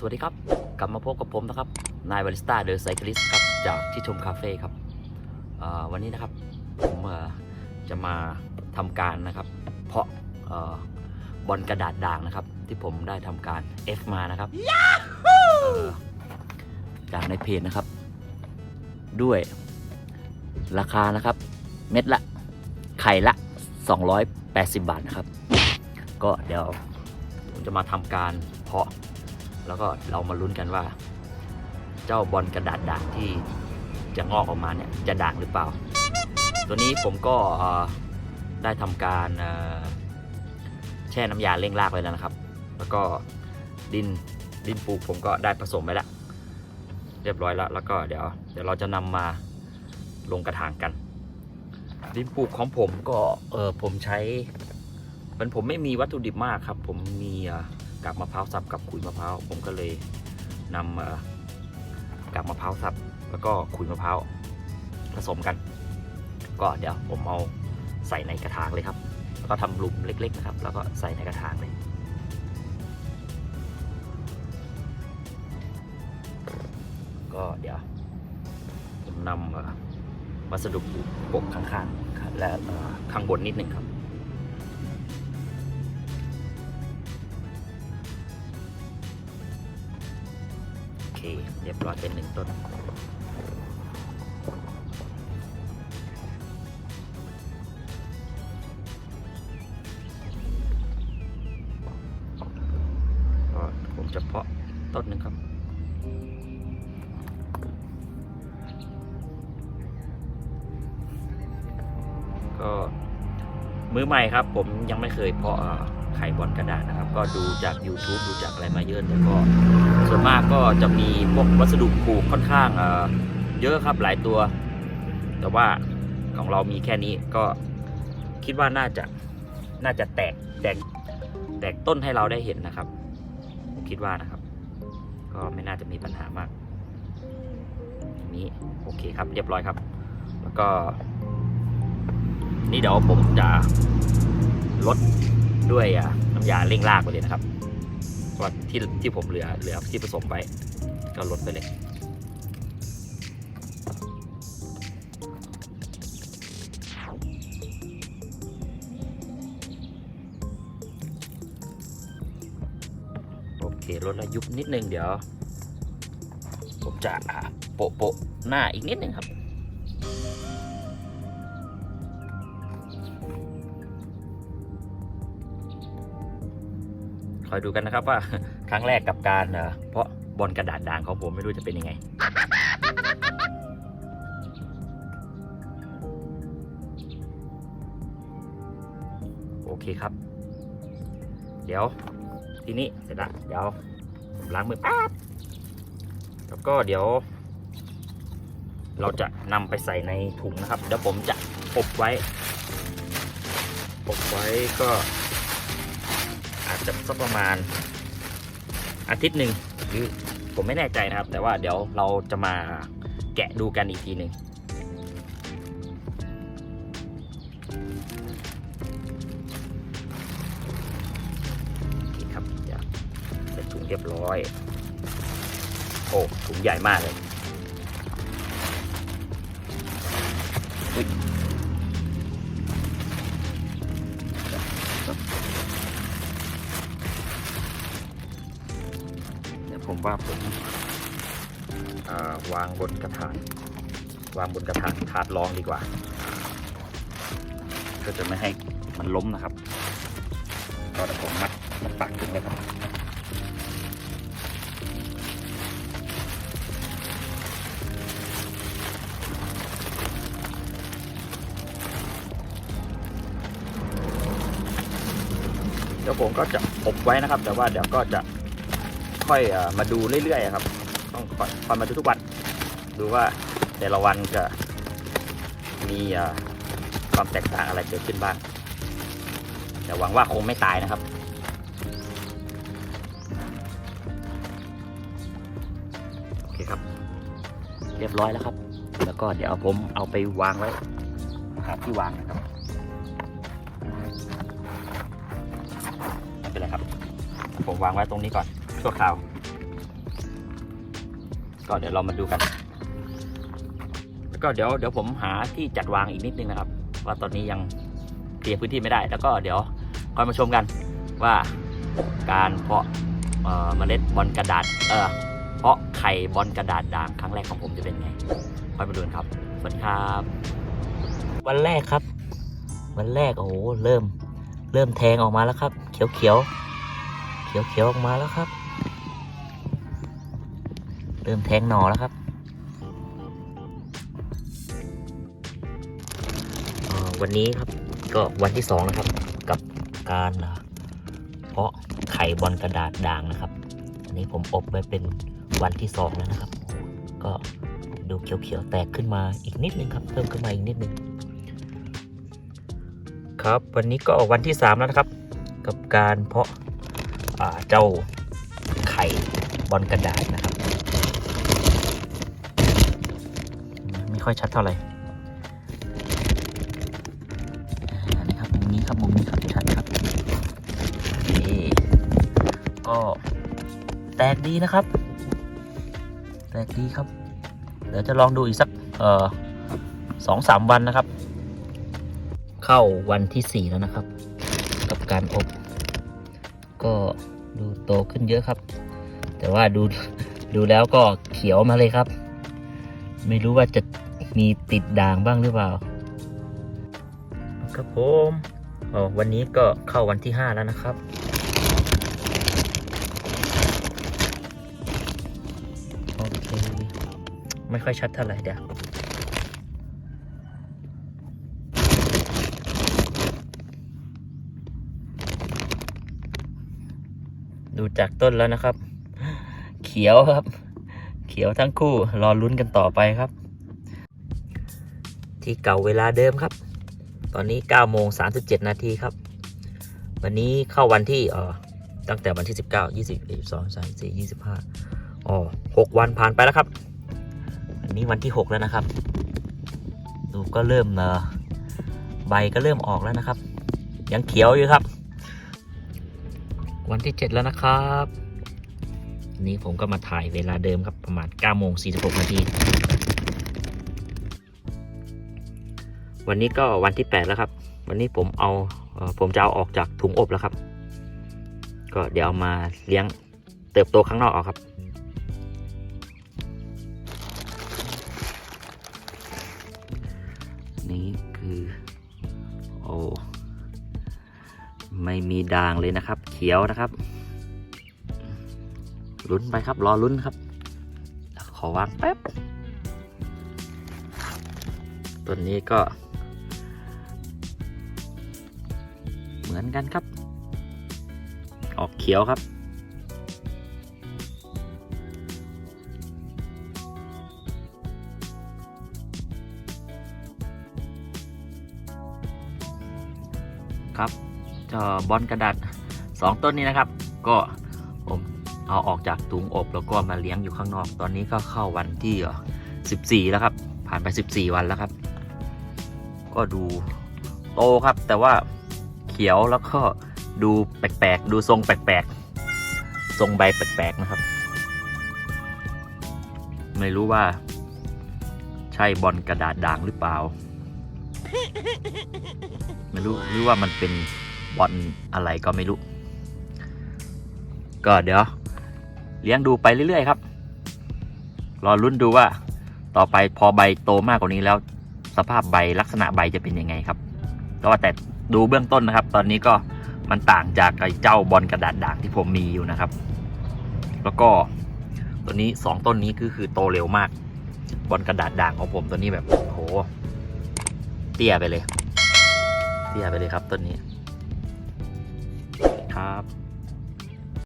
สวัสดีครับ กลับมาพบกับผมนะครับ นายบาริสต้าเดอะไซคลิสครับ จากที่ชมคาเฟ่ครับ วันนี้นะครับ ผมจะมาทำการนะครับ เพาะบอลกระดาษด่างนะครับ ที่ผมได้ทำการ F มานะครับ จากในเพจนะครับ ด้วยราคานะครับ เม็ดละไข่ละ 280 บาทนะครับ ก็เดี๋ยวผมจะมาทำการเพาะ แล้วก็เรามาลุ้นกันว่า เจ้าบอลกระดาษด่างที่จะงอกออกมาเนี่ยจะด่างหรือเปล่า ตัวนี้ผมก็ได้ทำการแช่น้ำยาเร่งรากไว้แล้วนะครับ แล้วก็ดินดินปลูกผมก็ได้ผสมไว้แล้วเรียบร้อยแล้วแล้วก็เดี๋ยวเดี๋ยวเราจะนำมาลงกระถางกัน ดินปลูกของผมก็เออผมใช้มันผมไม่มีวัตถุดิบมากครับ ผมมีอ่ กากมะพร้าวสับกับขุยมะพร้าวผมก็เลยนำกากมะพร้าวสับแล้วก็ขุยมะพร้าวผสมกัน ก็เดี๋ยวผมเอาใส่ในกระถางเลยครับแล้วก็ทำหลุมเล็ก ๆ นะครับ แล้วก็ใส่ในกระถางเลยก็เดี๋ยวผมนำวัสดุปกข้างๆและข้างบนนิดหนึ่งครับ เรียบร้อยเป็นหนึ่งต้น ก็ผมจะเพาะต้นหนึ่งครับก็มือใหม่ครับ ผมยังไม่เคยเพาะ ไข่บอลกระดาษนะครับ ก็ดูจาก YouTube ดูจากอะไรมาเยอะแต่ก็ ส่วนมากก็จะมีพวกวัสดุปลูกค่อนข้างเเยอะครับหลายตัว แต่ว่าของเรามีแค่นี้ก็คิดว่าน่าจะน่าจะแตกแตกแตกต้นให้เราได้เห็นนะครับผมคิดว่านะครับ ก็ไม่น่าจะมีปัญหามากนี้โอเคครับเรียบร้อยครับ แล้วก็ นี่เดี๋ยวผมจะลด ด้วยอะน้ำยาเร่งรากไปเลยนะครับว่าที่ที่ผมเหลือเหลือที่ผสมไว้ก็ลดไปเลยโอเคลดแล้วยุบนิดนึงเดี๋ยว ผมจะอะโปะโปะหน้าอีกนิดนึงครับ คอยดูกันนะครับว่าครั้งแรกกับการเพราะบอลกระดาษด่างของผมไม่รู้จะเป็นยังไงโอเคครับ เดี๋ยวทีนี้เสร็จละเดี๋ยวล้างมือแป๊บแล้วก็เดี๋ยว เราจะนำไปใส่ในถุงนะครับเดี๋ยวผมจะอบไว้อบไว้ก็ จะสักประมาณอาทิตย์หนึ่งหรือผมไม่แน่ใจนะครับ แต่ว่าเดี๋ยวเราจะมาแกะดูกันอีกทีหนึ่งคครับเดี๋ยวใส่ถุงเรียบร้อย โอ้ถุงใหญ่มากเลย ผมว่าผมาวางบนกระถางวางบนกระถางถาดรองดีกว่า ก็จะไม่ให้มันล้มนะครับก็เดี๋ยวผมมัดมัดปากถึงเลยครับเดี๋ยวผมก็จะอบไว้นะครับ แต่ว่าเดี๋ยวก็จะ ค่อยมาดูเรื่อยๆครับ ต้องคอยคอยมาดูทุกวันดูว่าแต่ละวันจะมีความแตกต่างอะไรเกิดขึ้นบ้างแต่หวังว่าคงไม่ตายนะครับโอเคครับ เรียบร้อยแล้วครับ แล้วก็เดี๋ยวผมเอาไปวางไว้หาที่วางนะครับไม่เป็นไรครับ ผมวางไว้ตรงนี้ก่อน ชั่วคราว ก็เดี๋ยวเรามาดูกัน แล้วก็เดี๋ยวเดี๋ยวผมหาที่จัดวางอีกนิดนึงนะครับ ว่าตอนนี้ยังเคลียร์พื้นที่ไม่ได้ แล้วก็เดี๋ยวค่อยมาชมกันว่าการเพาะเมล็ดบอลกระดาษเออเพาะไข่บอลกระดาษด่างครั้งแรกของผมจะเป็นไงค่อยมาดูกันครับ สวัสดีครับ วันแรกครับ วันแรกโอ้โหเริ่ม เริ่มแทงออกมาแล้วครับ เขียวเขียวเขียวเขียวออกมาแล้วครับ เริ่มแทงหน่อแล้วครับวันนี้ครับก็วันที่สองนะครับกับการเพาะไข่บอลกระดาษด่างนะครับ อันนี้ผมอบไว้เป็นวันที่สองแล้วนะครับ ก็ดูเขียวๆแตกขึ้นมาอีกนิดนึงครับ เพิ่มขึ้นมาอีกนิดนึงครับวันนี้ก็วันที่3แล้วนะครับ กับการเพาะเจ้าไข่บอลกระดาษนะครับ ไม่ ค่อยชัดเท่าไหร่นี่ครับมุมนี้ครับมุมนี้ครับชัดครับนี่ก็แตกดีนะครับ แตกดีครับ เดี๋ยวจะลองดูอีกสักเอ่อสองสามวันนะครับ เข้าวันที่4แล้วนะครับ กับการอบ ก็ดูโตขึ้นเยอะครับ แต่ว่าดูดูแล้วก็เขียวมาเลยครับ ไม่รู้ว่าจะ มีติดด่างบ้างหรือเปล่า ครับผมอ๋อวันนี้ก็เข้าวันที่ 5 แล้วนะครับ โอเค ไม่ค่อยชัดเท่าไหร่เดี๋ยวดูจากต้นแล้วนะครับ เขียวครับ เขียวทั้งคู่ รอลุ้นกันต่อไปครับ ที่เก่าเวลาเดิมครับ ตอนนี้9โมง37 นาทีครับ วันนี้เข้าวันที่เออตั้งแต่วันที่ 19 20 22 24 25อ๋อ6วันผ่านไปแล้วครับ อันนี้วันที่ 6 แล้วนะครับ ดูก็เริ่มเออใบก็เริ่มออกแล้วนะครับ ยังเขียวอยู่ครับ วันที่ 7 แล้วนะครับนนี้ผมก็มาถ่ายเวลาเดิมครับประมาณ9โมง46นาที วันนี้ก็วันที่ 8 แล้วครับ วันนี้ผมเอาผมจะเอาออกจากถุงอบแล้วครับ ก็เดี๋ยวเอามาเลี้ยงเติบโตข้างนอกเอาครับนี่คือโอ้ไม่มีด่างเลยนะครับ เขียวนะครับลุ้นไปครับ รอลุ้นครับ ขอวางแป๊บต้นนี้ก็ มือนกันครับ ออกเขียวครับ ครับจ้าบอลกระดาษสองต้นนี้นะครับ ก็ผมเอาออกจากถุงอบแล้วก็มาเลี้ยงอยู่ข้างนอก ตอนนี้ก็เข้าวันที่ 14 แล้วครับ ผ่านไป 14 วันแล้วครับ ก็ดูโตครับแต่ว่า ขียวแล้วก็ดูแปลกๆ ดูทรงแปลกๆ ทรงใบแปลกๆนะครับ ไม่รู้ว่า ใช่บอลกระดาษด่างหรือเปล่า ไม่รู้หรือว่ามันเป็นบอลอะไรก็ไม่รู้ ก็เดี๋ยว เลี้ยงดูไปเรื่อยๆครับ รอลุ้นดูว่า ต่อไปพอใบโตมากกว่านี้แล้ว สภาพใบลักษณะใบจะเป็นยังไงครับก็ว่าแต่ ดูเบื้องต้นนะครับ ตอนนี้ก็มันต่างจากไอ้เจ้าบอลกระดาษด่างที่ผมมีอยู่นะครับ แล้วก็ตัวนี้สองต้นนี้คือคือโตเร็วมาก บอลกระดาษด่างของผมตัวนี้แบบโหเตี้ยไปเลย เตี้ยไปเลยครับต้นนี้ครับ